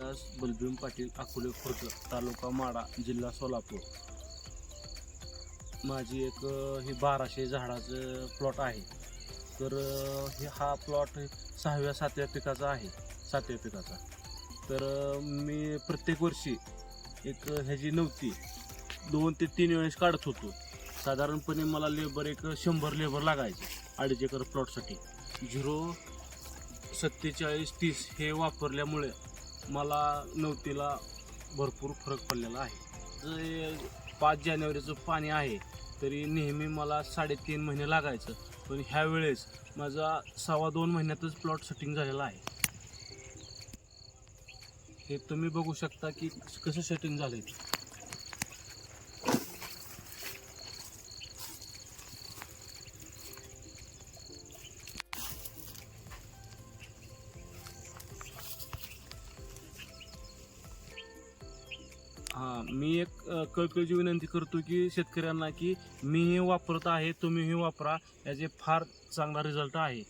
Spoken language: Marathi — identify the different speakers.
Speaker 1: विकास बलभीम पाटील अकोले खुर्द तालुका माडा जिल्हा सोलापूर. माझी एक हे ही बाराशे झाडाचं प्लॉट आहे. तर हे हा प्लॉट सहाव्या सातव्या पिकाचा आहे. सातव्या पिकाचा. तर मी प्रत्येक वर्षी एक ह्याची नव्हती. दोन ते तीन वेळेस काढत होतो. साधारणपणे मला लेबर एक शंभर लेबर लागायचे अडीच एकर प्लॉटसाठी झिरो सत्तेचाळीस तीस हे वापरल्यामुळे मला नवतीला भरपूर फरक पडलेला आहे. जे पाच जानेवारीचं पाणी आहे तरी नेहमी मला साडेतीन महिने लागायचं. पण ह्यावेळेस माझा सव्वा दोन महिन्यातच प्लॉट सेटिंग झालेला आहे. हे तुम्ही बघू शकता की कसं सेटिंग झालंय. हा मी एक अ, कळकळीची विनंती करतो की शेतकऱ्यांना की मी हे वापरत आहे तुम्हीही वापरा याचे फार चांगला रिझल्ट आहे.